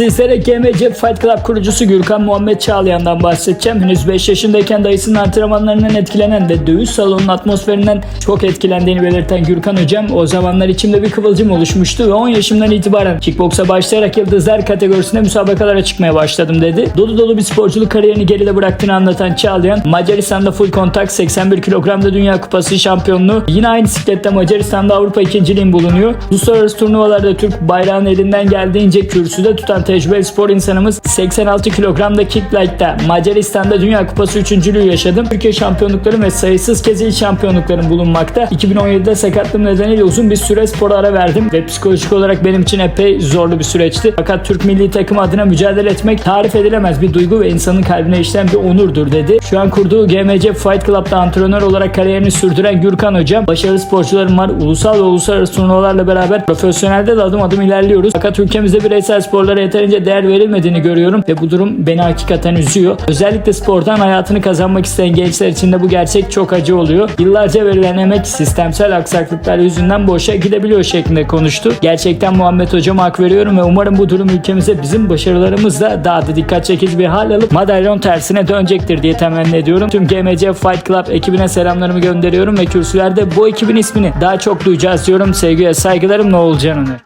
Sizlere GMC Fight Club kurucusu Gürkan Muhammed Çağlayan'dan bahsedeceğim. Henüz 5 yaşındayken dayısının antrenmanlarından etkilenen ve dövüş salonunun atmosferinden çok etkilendiğini belirten Gürkan hocam o zamanlar içimde bir kıvılcım oluşmuştu ve 10 yaşımdan itibaren kickboksa başlayarak yıldızlar kategorisinde müsabakalara çıkmaya başladım dedi. Dolu dolu bir sporculuk kariyerini geride bıraktığını anlatan Çağlayan Macaristan'da full kontak 81 kilogramda Dünya Kupası şampiyonluğu yine aynı siklette Macaristan'da Avrupa ikinciliğim bulunuyor. Uluslararası turnuvalarda Türk bayrağını elinden geldiğince kürsüde tutan tecrübeli spor insanımız 86 kilogramda kicklight'ta Macaristan'da Dünya Kupası üçüncülüğü yaşadım. Türkiye şampiyonluklarım ve sayısız kez il şampiyonluklarım bulunmakta. 2017'de sakatlığım nedeniyle uzun bir süre spora ara verdim ve psikolojik olarak benim için epey zorlu bir süreçti. Fakat Türk milli takımı adına mücadele etmek tarif edilemez bir duygu ve insanın kalbine işleyen bir onurdur dedi. Şu an kurduğu GMC Fight Club'da antrenör olarak kariyerini sürdüren Gürkan hocam başarılı sporcularım var. Ulusal ve uluslararası turnuvalarla beraber profesyonelde de adım adım ilerliyoruz. Fakat ülkemizde bireysel sporlara yeterince değer verilmediğini görüyorum ve bu durum beni hakikaten üzüyor. Özellikle spordan hayatını kazanmak isteyen gençler için de bu gerçek çok acı oluyor. Yıllarca verilen emek sistemsel aksaklıklar yüzünden boşa gidebiliyor şeklinde konuştu. Gerçekten Muhammed hocama hak veriyorum ve umarım bu durum ülkemize bizim başarılarımızla daha da dikkat çekici bir hal alıp madalyon tersine dönecektir diye temenni ediyorum. Tüm GMC Fight Club ekibine selamlarımı gönderiyorum ve kürsülerde bu ekibin ismini daha çok duyacağız diyorum. Sevgi ve saygılarım ne olacağını.